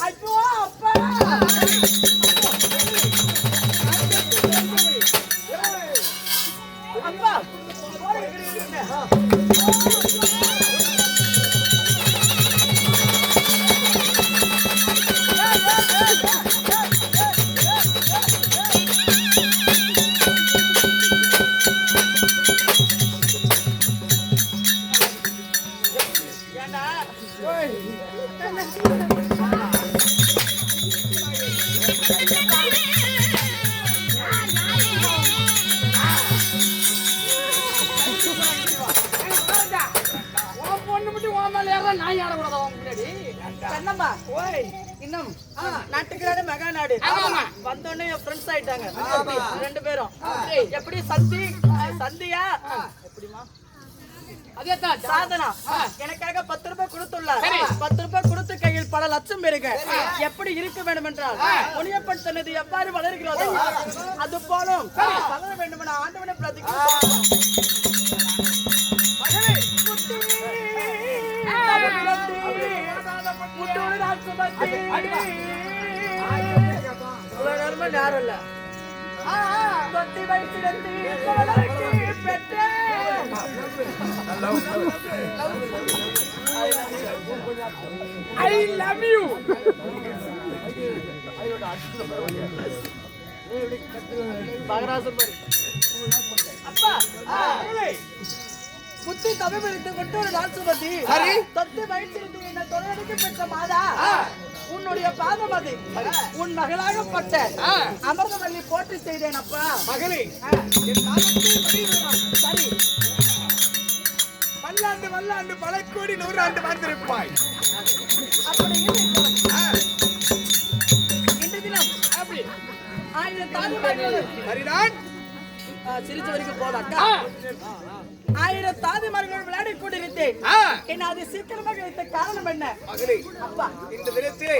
ஐயோ அப்பா இன்னும் நாட்டுக்கார மகா நாடு. வந்தோடனே என் ஃப்ரெண்ட்ஸ் ஆயிட்டாங்க ரெண்டு பேரும் எப்படி சந்தி சந்தியா எப்படிமா சாதனா. எனக்காக பத்து ரூபாய் கொடுத்துள்ளார். பத்து ரூபாய் லட்சம் பெறுங்க எப்படி இருக்க வேண்டும் என்றால் முனியப்பன் சொன்னது எவ்வாறு வளர்கிறதோ அது போலும் வளர வேண்டும் என ஆண்டவனை பிரார்த்திக்கிறேன். நேரமா இல்ல. குழந்தைக்கு பெற்றேன். I love you. மகராசன் மாதிரி. அப்பா, மகளே, புத்தி தமிழ் படித்து கொண்டு ஒரு. தொத்து என்ன தொடர்ந்து பெற்ற மாதா உன்னுடைய பாதம் அது உன் மகளாகப்பட்ட. அமிர்தவல்லி போற்றி செய்தேன் அப்பா மகளே. சரி பல்லாண்டு வல்லாண்டு பல கோடி நூறாண்டு வாழ்ந்திருப்பாய். சிரிச்ச வரைக்கும் ஆ, ஆயிரம் தாதிமார்கள் விளையாடி கொண்டிருந்தேன் என்ன அது சீக்கிரமாக வைத்த காரணம் என்ன? அப்பா. இந்த தினத்திலே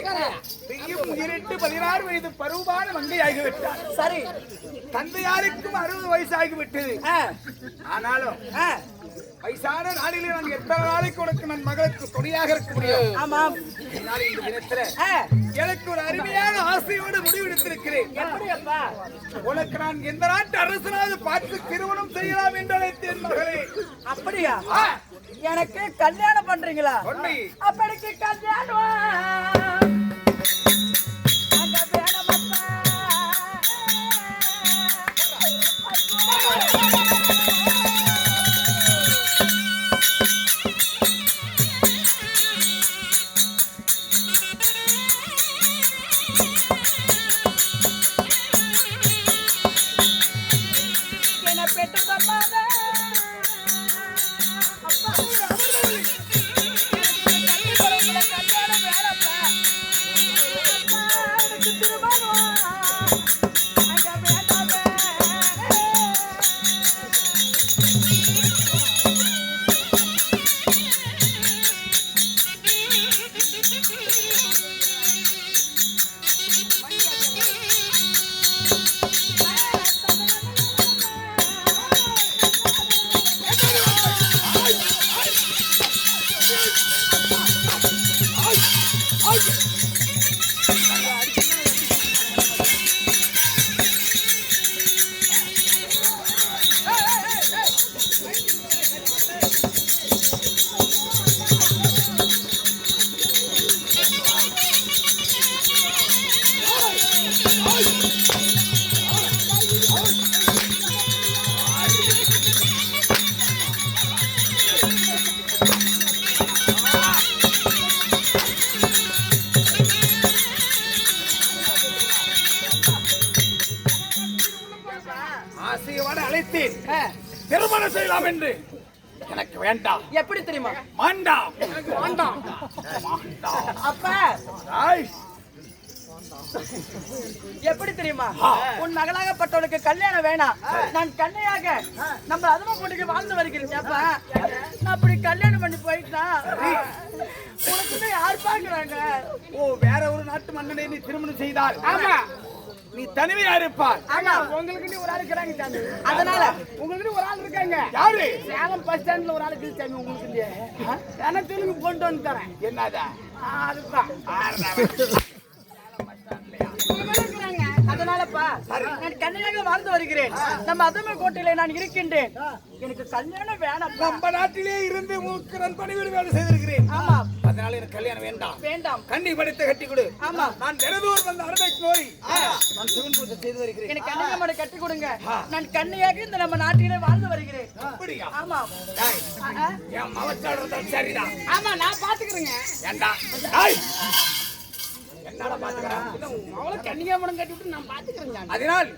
பதினாறு வயது பருவமான மங்கையாகிவிட்டார் சரி. தந்தையாருக்கும் அறுபது வயசு ஆகிவிட்டது ஆனாலும் வயசான நாளிலே நான் எத்தனை நாளைக்கு உனக்கு நான் மகளுக்கு துணையாக இருக்க முடியும்? ஆமாம் எனக்கு ஒரு அருமையான ஆசையோடு முடிவெடுத்திருக்கிறேன். உனக்கு நான் எந்த நாட்டு அரசனாவது பார்த்து திருமணம் செய்யலாம் என்று அழைத்தேன் மகளே. அப்படியா? எனக்கு கல்யாணம் பண்றீங்களா? அப்ப எனக்கு கல்யாணம். ஆசையோடு அழைத்தேன். திருமணம் செய்யலாம் என்று. எனக்கு வேண்டாம். எப்படி தெரியுமா? மாண்டாம். மாண்டாம். அப்பா. எப்படி தெரியுமா? உன் மகளாகப்பட்டவளுக்கு கல்யாணம் வேணாம். நான் கண்ணையாக நம்ம அதுமா போட்டுக்கு வாழ்ந்து வருகிறேன் அப்பா. நான் அப்படி கல்யாணம் பண்ணி போயிட்டா? உனக்கு யார் பாக்குறாங்க ஓ வேற ஒரு நாட்டு மன்னனை நீ திருமணம் செய்தால். ஆமா. நீ தனிமையா ஆமா. உங்களுக்கு ஒரு ஆள் இருக்கிறாங்க சாமி. அதனால. உங்களுக்கு ஒரு ஆள் இருக்காங்க. யாரு? சேலம் பஸ் ஸ்டாண்ட்ல ஒரு ஆள் இருக்குது சாமி உங்களுக்கு எனக்கு திரும்பி கொண்டு வந்து தரேன். என்னதா? அதுதான். அதனாலப்பா நான் கண்ணனாக வருகிறேன். நம்ம அதம கோட்டையில நான் இருக்கின்றேன். எனக்கு கல்யாணம் வேணாம் நம்ம நாட்டிலே இருந்து மூக்கு நண்பனை வேலை செய்திருக்கிறேன். ஆமா. அதனால எனக்கு கல்யாணம் வேண்டாம். வேண்டாம். கண்ணி படித்து கட்டி கொடு ஆமா. நான் தினதூர் வந்த அருமை நோய் நான் சிவன் பூஜை செய்து வருகிறேன். எனக்கு கன்னியாமனை கட்டி கொடுங்க. நான் கன்னியாக இந்த நம்ம நாட்டிலே வாழ்ந்து வருகிறேன். அப்படியா? ஆமா. என் மவச்சாடுறது சரிதான். ஆமா நான் பாத்துக்கிறேங்க ஏண்டா? என்னடா பாத்துக்கிறேன் அவளை கன்னியாமனம் கட்டி விட்டு நான் பாத்துக்கிறேங்க அதனால்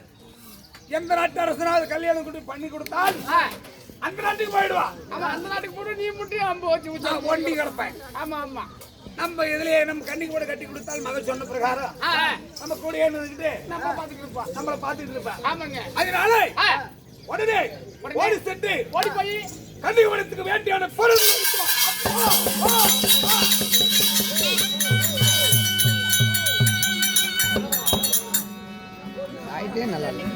எந்த நாட்டு அரசனாவது கல்யாணம் கொண்டு பண்ணி கொடுத்தால் அந்த நாட்டுக்கு போயிடுவா. ஆமா அந்த நாட்டுக்கு போட்டு நீ மட்டும் அம்பு வச்சு நான் ஒண்டி கிடப்பேன். ஆமா ஆமா. நம்ம இதுலயே நம்ம கண்ணிக்கு கூட கட்டி கொடுத்தால் மகன் சொன்ன பிரகாரம். நம்ம கூட இருந்துகிட்டு நம்ம பாத்துக்கிறோம் நம்மள பாத்துட்டு இருப்பேன். ஆமாங்க. அதனால உடனே ஓடி சென்று ஓடி போய் கன்னிகவனத்துக்கு வேண்டியான பொருள் நல்லா இல்லை.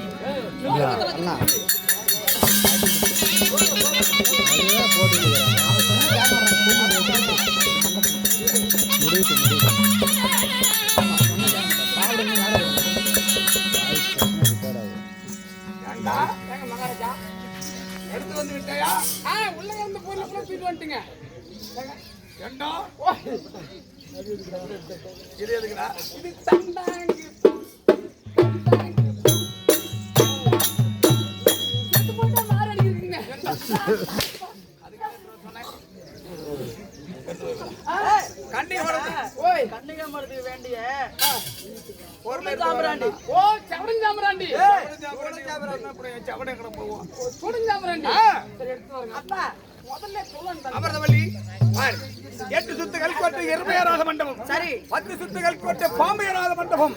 இது எதுக்குடா? இது தண்டாங்கி முதல்ல சொல்லணும் அமர்தவள்ளி பார், எட்டு சுத்து கல்கோட்டை எருமையராத மண்டபம் சரி பத்து சுத்து கல்கோட்டை பாம்பையராத மண்டபம்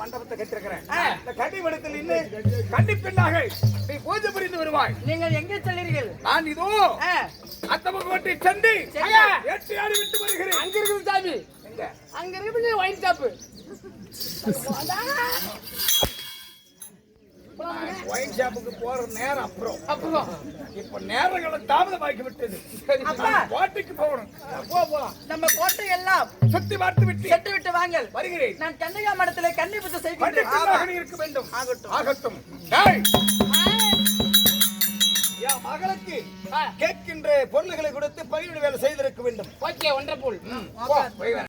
மண்டபத்தை கட்டிருக்கிறேன். இந்த கன்னி மடத்தில் இன்னும் கன்னி பெண்ணாக நீ பூஜை புரிந்து வருவாய் நீங்கள் எங்கே செல்கிறீர்கள் நான் இதோ ஆ, அத்தம கோட்டை சென்று சரியா? எட்டு ஆடி விட்டு வருகிறேன் அங்க இருக்குது சாமி? அங்க இருக்குது ஒயின் ஷாப்பு ஒயின் ஷாப்புக்கு போற நேரம் அப்புறம். அப்புறம் இப்ப நேரங்களை தாமதமாக்கி விட்டது. கோட்டைக்கு போகணும். போ போலாம் நம்ம கோட்டை எல்லாம் சுத்தி பார்த்து விட்டு. செட்டு விட்டு வாங்கள் வருகிறேன். நான் கன்னிகா மடத்திலே கன்னி புத்த நீ இருக்க வேண்டும். ஆகட்டும். ஆகட்டும். என் மகளுக்கு கேட்கின்ற பொருள்களை கொடுத்து பயிரிடு வேலை செய்திருக்க வேண்டும். ஓகே ஒன்றரை போல்.